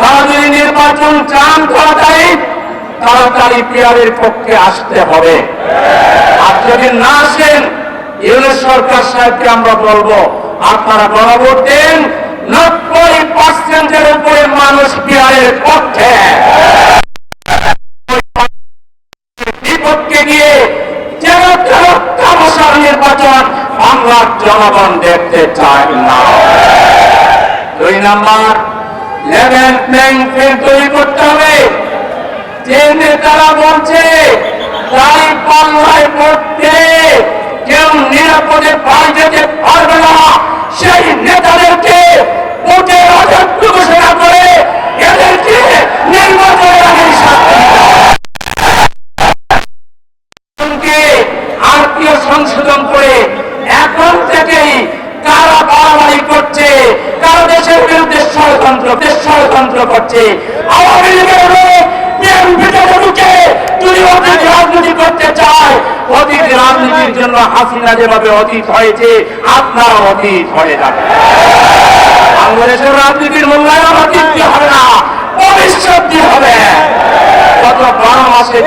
তারা যদি নির্বাচন চান তাড়াতাড়ি তাড়াতাড়ি পিয়ারের পক্ষে আসতে হবে। আর যদি না আসেন ইউনিট সরকার সাহেবকে আমরা বলব, আপনারা গণভোট দেন, নব্বই পার্সেন্টের উপরে মানুষ পিয়ারের পক্ষে। বিপক্ষে গিয়ে যেন তামাশার নির্বাচন বাংলার জনগণ দেখতে চায় না। দুই নাম্বার লেভেল প্লেইং ফিল্ড তৈরি করতে হবে যে নেতারা বলছে তাই পাল্লায় পড়তে কেউ নিরাপদে পাই যেতে পারবে না সেই নেতাদেরকে ভোটের অযোগ্য ঘোষণা করে এদেরকে নির্বাচনের আগে শাস্তি দিতে হবে। সংবিধানকে আত্মীয় সংশোধন করে এখন থেকেই কারা বাড়াবাড়ি করছে কারা দেশের বিরুদ্ধে ষড়যন্ত্র করছে। আওয়ামী লীগের লোক হবে বারো মাসে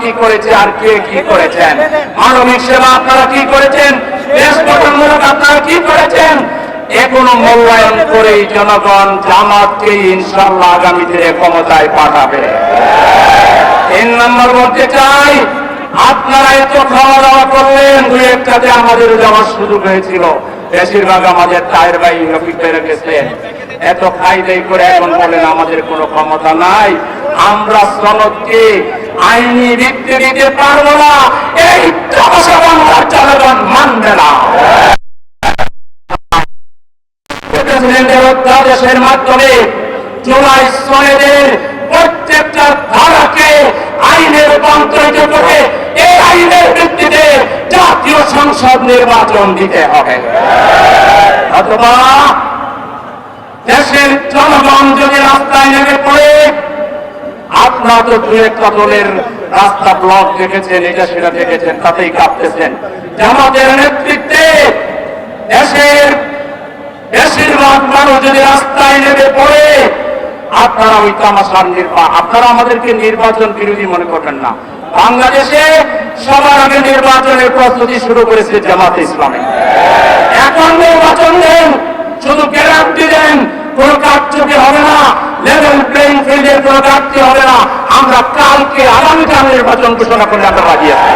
কি করেছে আর কে কি করেছেন? মানবিক সেবা আপনারা কি করেছেন? দেশ গঠনমূলক আপনারা কি করেছেন? এখনও মূল্যায়ন করে জনগণ জামাতকে ইনশাল্লাহ আগামী দিনে ক্ষমতায় পাঠাবে। তিন নম্বর বলতে চাই, আপনারা এত খাওয়া দাওয়া করলেন, দুই একটাতে আমাদের যাওয়ার সুযোগ হয়েছিল। বেশিরভাগ আমাদের টায়ার বাই রফিক পেরে গেছেন। এত খাই দাই করে এখন বলেন আমাদের কোনো ক্ষমতা নাই। আমরা সনদকে আইনি ভিত্তি দিতে পারব না, এই জনগণ মানবে না। অধ্যাদেশের মাধ্যমে জুলাই সনেদের প্রত্যেকটা ধারাকে আইনে রূপান্তরিত করে এই আইনের ভিত্তিতে জাতীয় সংসদ নির্বাচন দিতে হবে। অথবা দেশের জনগণ যদি রাস্তায় নেমে পড়ে, আপনারা তো দু একটা দলের রাস্তা ব্লক দেখেছেন, এটা সেটা দেখেছেন, তাতেই কাঁপতেছেন। জামাতের নেতৃত্বে দেশের বেশিরভাগ মানুষ যদি রাস্তায় নেমে পড়ে, আপনারা ওই তামাশার নির্বাচন আপনারা আমাদেরকে নির্বাচন বিরোধী মনে করবেন না। বাংলাদেশে সবার আগে নির্বাচনের প্রস্তুতি শুরু করেছে জামাত ইসলামী। এখন নির্বাচন দেন, শুধু গ্যারান্টি দেন, কোন কারচুপি হবে না লেভেল প্লেইং ফিল্ডের কোন ঘাটতি হবে না। আমরা কালকে আগামীকাল নির্বাচন ঘোষণা করে আমরা রাজি আছি